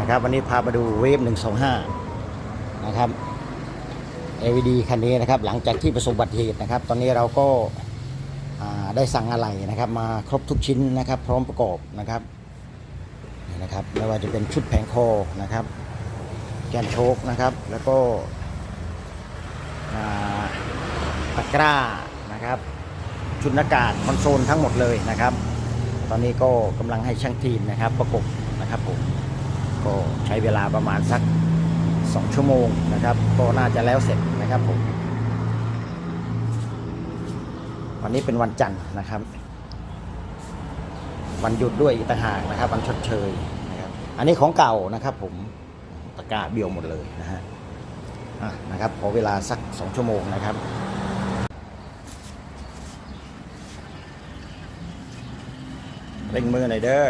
นะครับวันนี้พามาดูเวฟ125 นะครับ AVD คันนี้นะครับหลังจากที่ประสบอุบัติเหตุนะครับ ตอนนี้เราก็ได้สั่งอะไรนะครับ มาครบทุกชิ้นนะครับ พร้อมประกอบนะครับนี่นะครับไม่ว่าจะเป็นชุดแผงคอนะครับ แกนโชคนะครับ แล้วก็ตะกร้านะครับ ชุดหน้ากากคอนโซลทั้งหมดเลยนะครับ ตอนนี้ก็กำลังให้ช่างทีมนะครับ ประกบนะครับผม ก็ใช้เวลาประมาณสัก 2 ชั่วโมงนะครับ ก็น่าจะแล้วเสร็จนะครับผม วันนี้เป็นวันจันทร์นะครับ วันหยุดด้วยอีกต่างหากนะครับ วันชดเชยนะครับ อันนี้ของเก่านะครับ ผมตะกร้าเบี้ยวหมดเลยนะฮะอะนะครับขอเวลาสัก 2 ชั่วโมงนะครับเร่งมือหน่อยเด้อ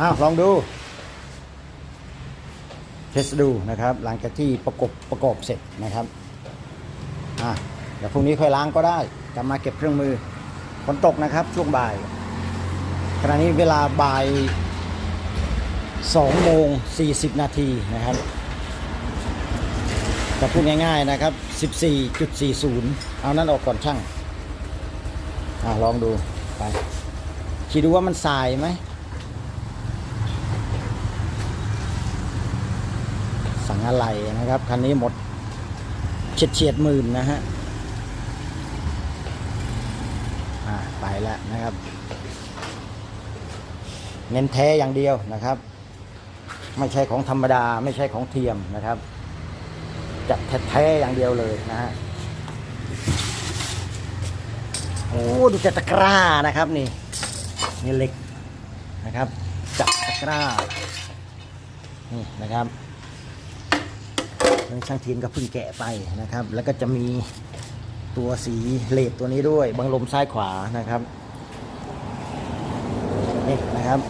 อ้าวลองดูเทสดูนะครับ หลังจากที่ประกบประกอบเสร็จนะครับอะเดี๋ยวพรุ่งนี้ค่อยล้างก็ได้กลับมาเก็บเครื่องมือฝนตกนะครับช่วงบ่ายขณะนี้เวลาบ่าย2โมง40 นาทีนะครับ จะพูดง่ายๆนะครับ 14.40 เอานั้นออกก่อนช่างอะลองดูไปคิดดูว่ามันสายไหม สั่งอะไรนะครับ คันนี้หมดเฉียดเฉียดหมื่นนะฮะอ่าไปแล้วนะครับ เน้นแท้อย่างเดียวนะครับ ไม่ใช่ของธรรมดาไม่ใช่ของเทียมนะครับ จัดแท้ๆอย่างเดียวเลยนะฮะโอ้ดูแต่ตะกร้านะครับนี่นี่เหล็กนะครับ จับตะกร้านี่นะครับทางช่างทีมก็เพิ่งแกะไปนะครับ แล้วก็จะมีตัวสีเลดตัวนี้ด้วยบังลมซ้ายขวานะครับนี่นะครับ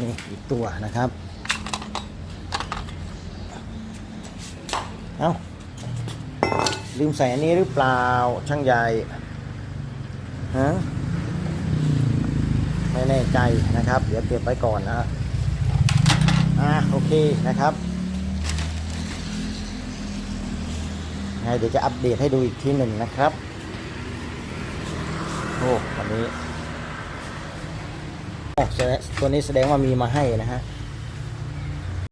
นี่อีกตัวนะครับ เอา้า ลืมใส่อันนี้หรือเปล่า ช่างใหญ่ฮะไม่แน่ใจนะครับ เดี๋ยวเก็บไว้ก่อนนะอ่าโอเคนะครับไงเดี๋ยวจะอัปเดตให้ดูอีกทีหนึ่งนะครับ โอ้วันนี้แสดงตัวนี้แสดงว่ามีมาให้นะฮะ